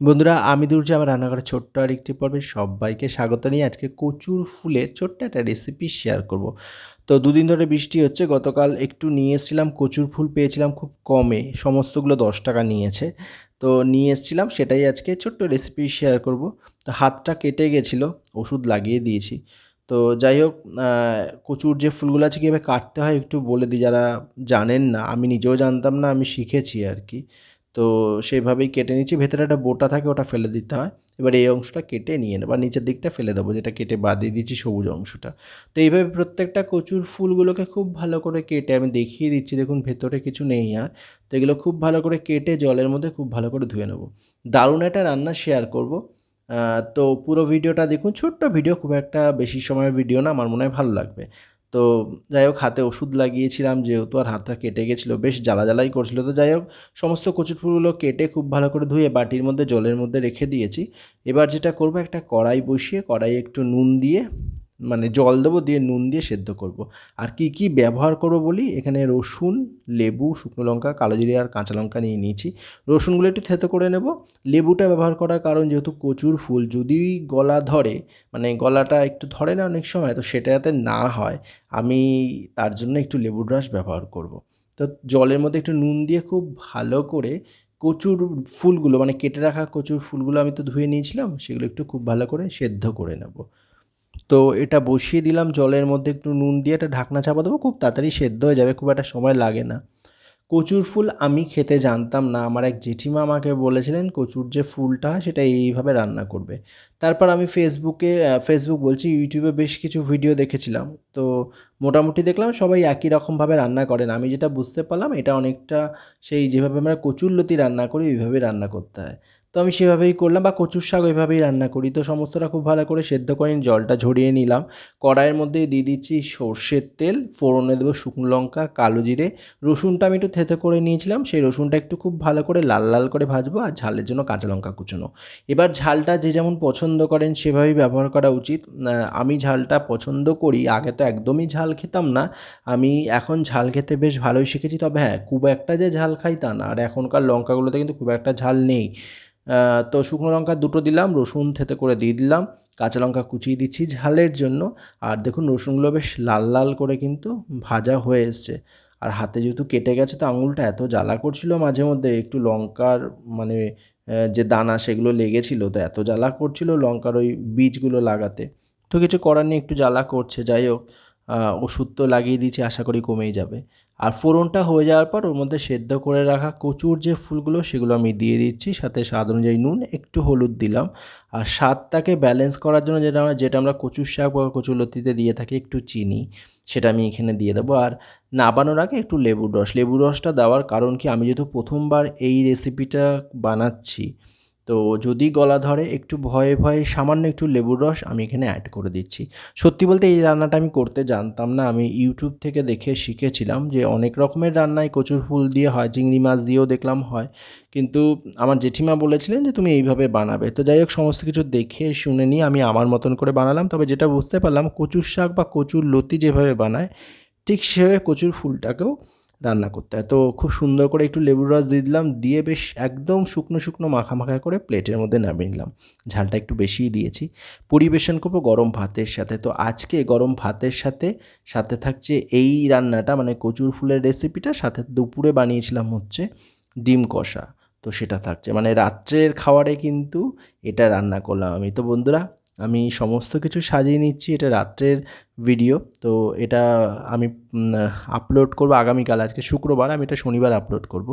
বন্ধুরা, আমি দুর্জয় আমার রান্নাঘরের ছোট্ট আর একটি পর্বে সবাইকে স্বাগত নিয়ে আজকে কচুর ফুলের ছোট্ট একটা রেসিপি শেয়ার করব। তো দুদিন ধরে বৃষ্টি হচ্ছে, গতকাল একটু নিয়ে এসেছিলাম কচুর ফুল পেয়েছিলাম খুব কমে, সমস্তগুলো দশ টাকা নিয়েছে। তো নিয়ে এসেছিলাম, সেটাই আজকে ছোট্ট রেসিপি শেয়ার করব। তো হাতটা কেটে গেছিল, ওষুধ লাগিয়ে দিয়েছি। তো যাই হোক কচুর যে ফুলগুলো আছে, কীভাবে কাটতে হয় একটু বলে দিই, যারা জানেন না, আমি নিজেও জানতাম না, আমি শিখেছি আর কি। তো সেইভাবেই কেটে নিচ্ছি। ভেতরে একটা বোটা থাকে, ওটা ফেলে দিতে হয়। এবার এই অংশটা কেটে নিয়ে নেব। আর নিচের দিকটা ফেলে দেবো, যেটা কেটে বাদ দিয়ে দিচ্ছি সবুজ অংশটা। তো এইভাবে প্রত্যেকটা কচুর ফুলগুলোকে খুব ভালো করে কেটে আমি দেখিয়ে দিচ্ছি। দেখুন, ভেতরে কিছু নেই আর। তো এগুলো খুব ভালো করে কেটে জলের মধ্যে খুব ভালো করে ধুয়ে নেব। দারুণ একটা রান্না শেয়ার করব। তো পুরো ভিডিওটা দেখুন। ছোট্ট ভিডিও, খুব একটা বেশি সময়ের ভিডিও না, আমার মনে হয় ভালো লাগবে। তো যাই হোক, হাতে ওষুধ লাগিয়েছিলাম, যেহেতু আর হাতটা কেটে গেছিল, বেশ জ্বালা জ্বালাই করছিল। তো যাই হোক, সমস্ত কচুর ফুলগুলো কেটে খুব ভালো করে ধুয়ে বাটির মধ্যে, জলের মধ্যে রেখে দিয়েছি। এবার যেটা করব, একটা কড়াই বসিয়ে কড়াই একটু নুন দিয়ে মানে জল দেবো, দিয়ে নুন দিয়ে সেদ্ধ করব। আর কি কি ব্যবহার করব বলি এখানে রসুন, লেবু, শুকনো লঙ্কা, কালো জিরে আর কাঁচা লঙ্কা নিয়ে নিয়েছি রসুনগুলো একটু থেতো করে নেব লেবুটা ব্যবহার করার কারণ যেহেতু কচুর ফুল, যদি গলা ধরে মানে গলাটা একটু ধরে না অনেক সময়, তো সেটা যাতে না হয়, আমি তার জন্য একটু লেবুর রস ব্যবহার করব। তো জলের মধ্যে একটু নুন দিয়ে খুব ভালো করে কচুর ফুলগুলো মানে কেটে রাখা কচুর ফুলগুলো আমি তো ধুয়ে নিয়েছিলাম, সেগুলো একটু খুব ভালো করে সেদ্ধ করে নেব তো এটা বসিয়ে দিলাম, জলের মধ্যে একটু নুন দিয়ে একটা ঢাকনা চাপা দেবো, খুব তাড়াতাড়ি সেদ্ধ হয়ে যাবে, খুব একটা সময় লাগে না। কচুর ফুল আমি খেতে জানতাম না, আমার এক জেঠিমা আমাকে বলেছিলেন, কচুর যে ফুলটা সেটা এইভাবে রান্না করবে। তারপর আমি ফেসবুকে ফেসবুক বলছি ইউটিউবে বেশ কিছু ভিডিও দেখেছিলাম। তো মোটামুটি দেখলাম, সবাই একই রকমভাবে রান্না করেন। আমি যেটা বুঝতে পারলাম, এটা অনেকটা সেই যেভাবে আমরা কচুর লতি রান্না করি ওইভাবে রান্না করতে হয়। তো আমি সেভাবেই করলাম বা কচুর শাক ওইভাবেই রান্না করি। তো সমস্তটা খুব ভালো করে সেদ্ধ করে জলটা ঝরিয়ে নিলাম। কড়াইয়ের মধ্যে দিয়ে দিচ্ছি সর্ষের তেল, ফোড়নে দেবো শুকনো লঙ্কা, কালো জিরে। রসুনটা আমি একটু থেতে করে নিয়েছিলাম, সেই রসুনটা একটু খুব ভালো করে লাল লাল করে ভাজবো আর ঝালের জন্য কাঁচা লঙ্কা কুচোনো। এবার ঝালটা যে যেমন পছন্দ করেন সেভাবেই ব্যবহার করা উচিত। আমি ঝালটা পছন্দ করি, আগে তো একদমই ঝাল খেতাম না। আমি এখন ঝাল খেতে বেশ ভালোই শিখেছি, তবে হ্যাঁ খুব একটা যে ঝাল খাই তা না। আর এখনকার লঙ্কাগুলোতে কিন্তু খুব একটা ঝাল নেই। তো শুকনো লঙ্কা দুটো দিলাম, রসুন থেতে করে দিয়ে দিলাম, কাঁচা লঙ্কা কুচিয়ে দিচ্ছি ঝালের জন্য। আর দেখুন, রসুনগুলো বেশ লাল লাল করে কিন্তু ভাজা হয়ে এসছে। আর হাতে যেহেতু কেটে গেছে, তো আঙুলটা এত জ্বালা করছিল মাঝে মধ্যে, একটু লঙ্কার মানে যে দানা সেগুলো লেগেছিল, তো এত জ্বালা করছিল লঙ্কার ওই বীজগুলো লাগাতে। তো কিছু করার নেই, একটু জ্বালা করছে, যাই হোক। ওষুধ তো লাগিয়ে দিয়েছি, আশা করি কমেই যাবে। আর ফোড়নটা হয়ে যাওয়ার পর ওর মধ্যে সেদ্ধ করে রাখা কচুর যে ফুলগুলো, সেগুলো আমি দিয়ে দিচ্ছি। সাথে স্বাদ অনুযায়ী নুন, একটু হলুদ দিলাম। আর স্বাদটাকে ব্যালেন্স করার জন্য যেটা আমরা যেটা আমরা কচুর শাক বা কচুর লতিতে দিয়ে থাকি, একটু চিনি, সেটা আমি এখানে দিয়ে দেবো। আর নাবানোর আগে একটু লেবুর রস। লেবুর রসটা দেওয়ার কারণ কি? আমি যেহেতু প্রথমবার এই রেসিপিটা বানাচ্ছি তো যদি গলা ধরে, একটু ভয়ে ভয়ে সামান্য একটু লেবুর রস আমি এখানে অ্যাড করে দিচ্ছি। সত্যি বলতে এই রান্নাটা আমি করতে জানতাম না। আমি ইউটিউব থেকে দেখে শিখেছিলাম যে অনেক রকমের রান্নায় কচুর ফুল দিয়ে হয়, চিংড়ি মাছ দিয়েও দেখলাম হয়। কিন্তু আমার জেঠিমা বলেছিলেন যে তুমি এইভাবে বানাবে। তো যাই হোক, সমস্ত কিছু দেখে শুনে নিয়ে আমি আমার মতন করে বানালাম। তবে যেটা বুঝতে পারলাম, কচুর শাক বা কচুর লতি যেভাবে বানায়, ঠিক সেভাবে কচুর ফুলটাকেও রান্না করতে। হয় তো খুব সুন্দর করে একটু লেবুর রস দিয়ে দিলাম, দিয়ে বেশ একদম শুকনো শুকনো মাখা মাখা করে প্লেটের মধ্যে নামিয়ে নিলাম। ঝালটা একটু বেশিই দিয়েছি। পরিবেশন করব গরম ভাতের সাথে। তো আজকে গরম ভাতের সাথে সাথে থাকছে এই রান্নাটা মানে কচুর ফুলের রেসিপিটা সাথে দুপুরে বানিয়েছিলাম হচ্ছে ডিম কষা। তো সেটা থাকছে। মানে রাত্রের খাওয়ারে কিন্তু এটা রান্না করলাম আমি। তো বন্ধুরা আমি সমস্ত কিছু সাজিয়ে নিচ্ছি, এটা রাত্রের ভিডিও তো এটা আমি আপলোড করব আগামীকাল, আজকে শুক্রবার, আমি এটা শনিবার আপলোড করব।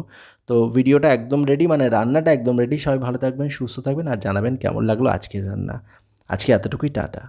তো ভিডিওটা একদম রেডি মানে রান্নাটা একদম রেডি সবাই ভালো থাকবেন, সুস্থ থাকবেন, আর জানাবেন কেমন লাগল আজকের রান্না। আজকে এতটুকুই, টাটা।